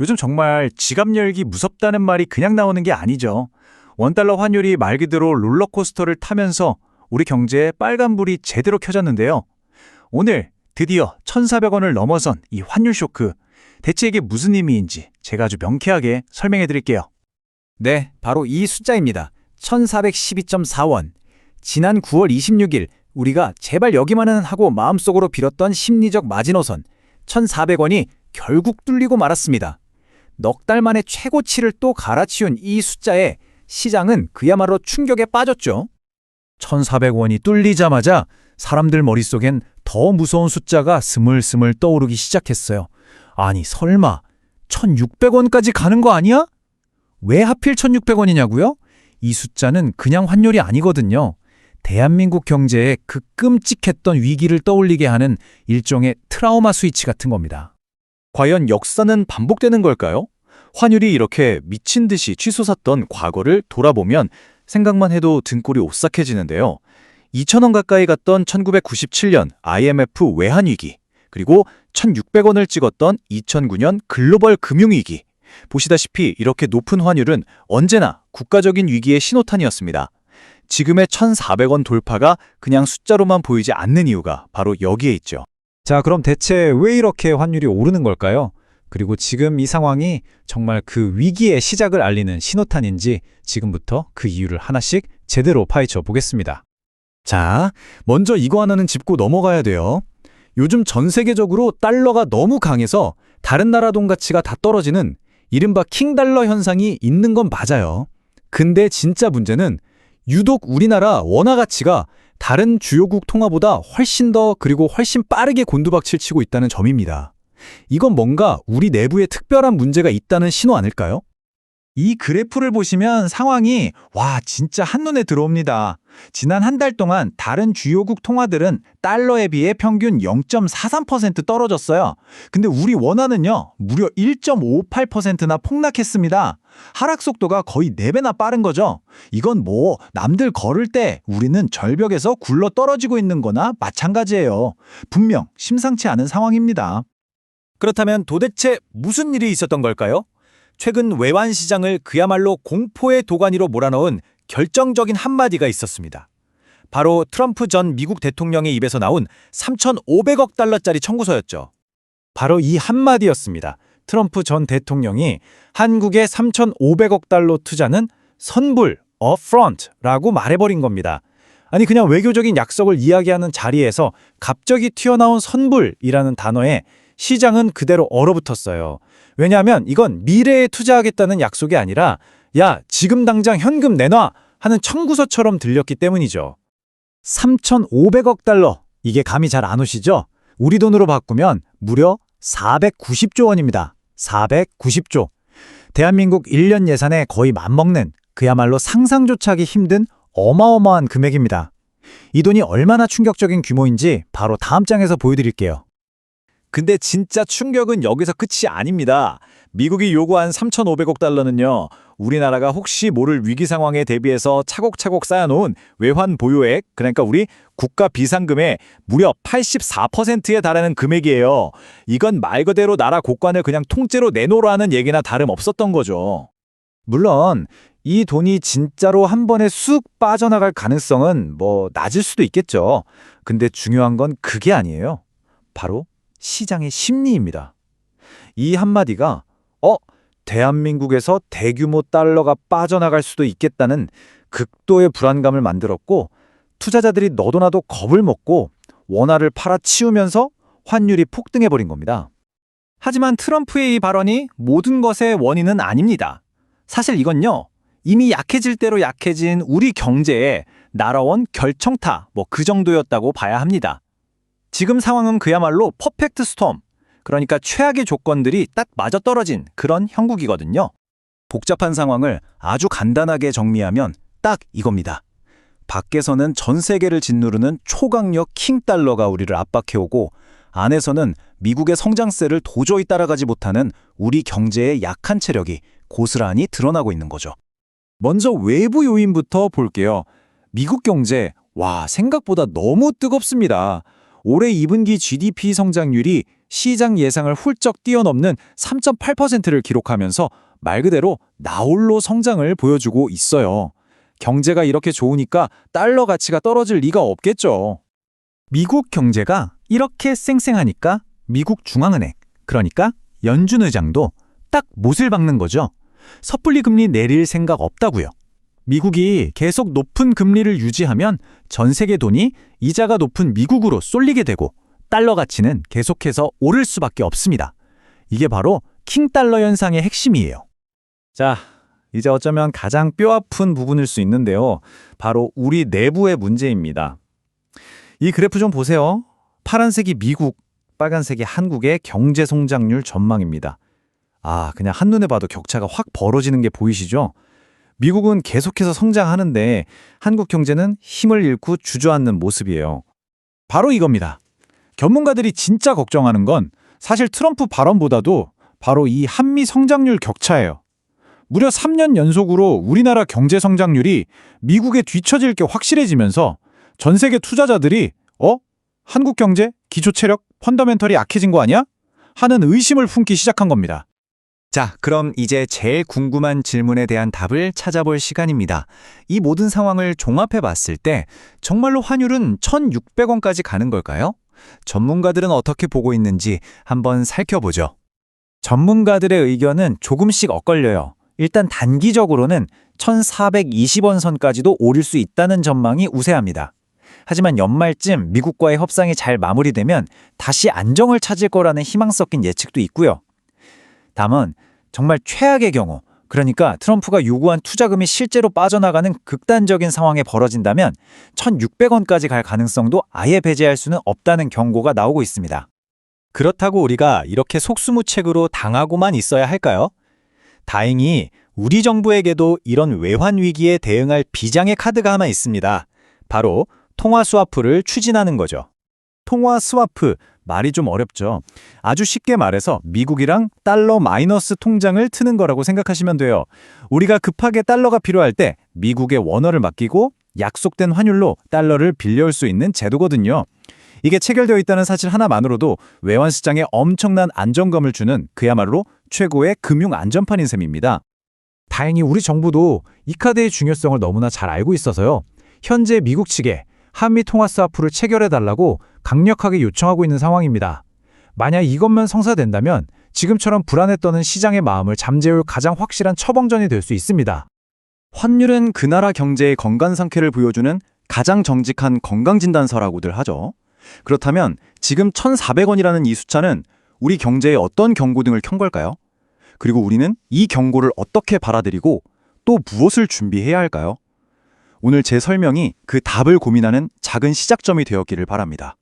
요즘 정말 지갑 열기 무섭다는 말이 그냥 나오는 게 아니죠. 원달러 환율이 말 그대로 롤러코스터를 타면서 우리 경제에 빨간불이 제대로 켜졌는데요. 오늘 드디어 1,400원을 넘어선 이 환율 쇼크. 대체 이게 무슨 의미인지 제가 아주 명쾌하게 설명해 드릴게요. 네, 바로 이 숫자입니다. 1412.4원. 지난 9월 26일 우리가 제발 여기만은 하고 마음속으로 빌었던 심리적 마지노선 1,400원이 결국 뚫리고 말았습니다. 넉 달 만에 최고치를 또 갈아치운 이 숫자에 시장은 그야말로 충격에 빠졌죠. 1,400원이 뚫리자마자 사람들 머릿속엔 더 무서운 숫자가 스물스물 떠오르기 시작했어요. 아니, 설마 1,600원까지 가는 거 아니야? 왜 하필 1,600원이냐고요? 이 숫자는 그냥 환율이 아니거든요. 대한민국 경제에 그 끔찍했던 위기를 떠올리게 하는 일종의 트라우마 스위치 같은 겁니다. 과연 역사는 반복되는 걸까요? 환율이 이렇게 미친 듯이 치솟았던 과거를 돌아보면 생각만 해도 등골이 오싹해지는데요. 2,000원 가까이 갔던 1997년 IMF 외환위기, 그리고 1,600원을 찍었던 2009년 글로벌 금융위기. 보시다시피 이렇게 높은 환율은 언제나 국가적인 위기의 신호탄이었습니다. 지금의 1,400원 돌파가 그냥 숫자로만 보이지 않는 이유가 바로 여기에 있죠. 자, 그럼 대체 왜 이렇게 환율이 오르는 걸까요? 그리고 지금 이 상황이 정말 그 위기의 시작을 알리는 신호탄인지 지금부터 그 이유를 하나씩 제대로 파헤쳐 보겠습니다. 자, 먼저 이거 하나는 짚고 넘어가야 돼요. 요즘 전 세계적으로 달러가 너무 강해서 다른 나라 돈 가치가 다 떨어지는 이른바 킹달러 현상이 있는 건 맞아요. 근데 진짜 문제는 유독 우리나라 원화 가치가 다른 주요국 통화보다 훨씬 더 그리고 훨씬 빠르게 곤두박질 치고 있다는 점입니다. 이건 뭔가 우리 내부에 특별한 문제가 있다는 신호 아닐까요? 이 그래프를 보시면 상황이 와 진짜 한눈에 들어옵니다. 지난 한 달 동안 다른 주요국 통화들은 달러에 비해 평균 0.43% 떨어졌어요. 근데 우리 원화는요 무려 1.58%나 폭락했습니다. 하락 속도가 거의 4배나 빠른 거죠. 이건 뭐 남들 걸을 때 우리는 절벽에서 굴러 떨어지고 있는 거나 마찬가지예요. 분명 심상치 않은 상황입니다. 그렇다면 도대체 무슨 일이 있었던 걸까요? 최근 외환 시장을 그야말로 공포의 도가니로 몰아넣은 결정적인 한마디가 있었습니다. 바로 트럼프 전 미국 대통령의 입에서 나온 3,500억 달러짜리 청구서였죠. 바로 이 한마디였습니다. 트럼프 전 대통령이 한국에 3,500억 달러 투자는 선불, upfront라고 말해버린 겁니다. 아니 그냥 외교적인 약속을 이야기하는 자리에서 갑자기 튀어나온 선불이라는 단어에 시장은 그대로 얼어붙었어요. 왜냐하면 이건 미래에 투자하겠다는 약속이 아니라 야 지금 당장 현금 내놔 하는 청구서처럼 들렸기 때문이죠. 3,500억 달러 이게 감이 잘 안 오시죠? 우리 돈으로 바꾸면 무려 490조 원입니다. 490조. 대한민국 1년 예산에 거의 맞먹는 그야말로 상상조차 하기 힘든 어마어마한 금액입니다. 이 돈이 얼마나 충격적인 규모인지 바로 다음 장에서 보여드릴게요. 근데 진짜 충격은 여기서 끝이 아닙니다. 미국이 요구한 3,500억 달러는요. 우리나라가 혹시 모를 위기 상황에 대비해서 차곡차곡 쌓아놓은 외환 보유액, 그러니까 우리 국가 비상금의 무려 84%에 달하는 금액이에요. 이건 말 그대로 나라 곳간을 그냥 통째로 내놓으라는 얘기나 다름없었던 거죠. 물론 이 돈이 진짜로 한 번에 쑥 빠져나갈 가능성은 뭐 낮을 수도 있겠죠. 근데 중요한 건 그게 아니에요. 바로 시장의 심리입니다. 이 한마디가 어 대한민국에서 대규모 달러가 빠져나갈 수도 있겠다는 극도의 불안감을 만들었고 투자자들이 너도나도 겁을 먹고 원화를 팔아치우면서 환율이 폭등해버린 겁니다. 하지만 트럼프의 이 발언이 모든 것의 원인은 아닙니다. 사실 이건요, 이미 약해질 대로 약해진 우리 경제에 날아온 결정타, 뭐 그 정도였다고 봐야 합니다. 지금 상황은 그야말로 퍼펙트 스톰, 그러니까 최악의 조건들이 딱 맞아떨어진 그런 형국이거든요. 복잡한 상황을 아주 간단하게 정리하면 딱 이겁니다. 밖에서는 전 세계를 짓누르는 초강력 킹달러가 우리를 압박해오고 안에서는 미국의 성장세를 도저히 따라가지 못하는 우리 경제의 약한 체력이 고스란히 드러나고 있는 거죠. 먼저 외부 요인부터 볼게요. 미국 경제, 와, 생각보다 너무 뜨겁습니다. 올해 2분기 GDP 성장률이 시장 예상을 훌쩍 뛰어넘는 3.8%를 기록하면서 말 그대로 나홀로 성장을 보여주고 있어요. 경제가 이렇게 좋으니까 달러 가치가 떨어질 리가 없겠죠. 미국 경제가 이렇게 쌩쌩하니까 미국 중앙은행, 그러니까 연준 의장도 딱 못을 박는 거죠. 섣불리 금리 내릴 생각 없다고요. 미국이 계속 높은 금리를 유지하면 전 세계 돈이 이자가 높은 미국으로 쏠리게 되고 달러 가치는 계속해서 오를 수밖에 없습니다. 이게 바로 킹달러 현상의 핵심이에요. 자, 이제 어쩌면 가장 뼈아픈 부분일 수 있는데요. 바로 우리 내부의 문제입니다. 이 그래프 좀 보세요. 파란색이 미국, 빨간색이 한국의 경제 성장률 전망입니다. 아, 그냥 한눈에 봐도 격차가 확 벌어지는 게 보이시죠? 미국은 계속해서 성장하는데 한국 경제는 힘을 잃고 주저앉는 모습이에요. 바로 이겁니다. 전문가들이 진짜 걱정하는 건 사실 트럼프 발언보다도 바로 이 한미 성장률 격차예요. 무려 3년 연속으로 우리나라 경제 성장률이 미국에 뒤처질 게 확실해지면서 전 세계 투자자들이 어? 한국 경제 기초 체력 펀더멘털이 약해진 거 아니야? 하는 의심을 품기 시작한 겁니다. 자, 그럼 이제 제일 궁금한 질문에 대한 답을 찾아볼 시간입니다. 이 모든 상황을 종합해 봤을 때 정말로 환율은 1,600원까지 가는 걸까요? 전문가들은 어떻게 보고 있는지 한번 살펴보죠. 전문가들의 의견은 조금씩 엇갈려요. 일단 단기적으로는 1,420원 선까지도 오를 수 있다는 전망이 우세합니다. 하지만 연말쯤 미국과의 협상이 잘 마무리되면 다시 안정을 찾을 거라는 희망 섞인 예측도 있고요. 다만 정말 최악의 경우 그러니까 트럼프가 요구한 투자금이 실제로 빠져나가는 극단적인 상황에 벌어진다면 1,600원까지 갈 가능성도 아예 배제할 수는 없다는 경고가 나오고 있습니다. 그렇다고 우리가 이렇게 속수무책으로 당하고만 있어야 할까요? 다행히 우리 정부에게도 이런 외환 위기에 대응할 비장의 카드가 하나 있습니다. 바로 통화 스와프를 추진하는 거죠. 통화 스와프 말이 좀 어렵죠. 아주 쉽게 말해서 미국이랑 달러 마이너스 통장을 트는 거라고 생각하시면 돼요. 우리가 급하게 달러가 필요할 때 미국의 원화를 맡기고 약속된 환율로 달러를 빌려올 수 있는 제도거든요. 이게 체결되어 있다는 사실 하나만으로도 외환 시장에 엄청난 안정감을 주는 그야말로 최고의 금융 안전판인 셈입니다. 다행히 우리 정부도 이 카드의 중요성을 너무나 잘 알고 있어서요. 현재 미국 측에 한미 통화 스와프를 체결해 달라고 강력하게 요청하고 있는 상황입니다. 만약 이것만 성사된다면 지금처럼 떠는 시장의 마음을 잠재울 가장 확실한 처방전이 될 수 있습니다. 환율은 그 나라 경제의 건강 상태를 보여주는 가장 정직한 건강진단서라고들 하죠. 그렇다면 지금 1,400원이라는 이 숫자는 우리 경제에 어떤 경고등을 켠 걸까요? 그리고 우리는 이 경고를 어떻게 받아들이고 또 무엇을 준비해야 할까요? 오늘 제 설명이 그 답을 고민하는 작은 시작점이 되었기를 바랍니다.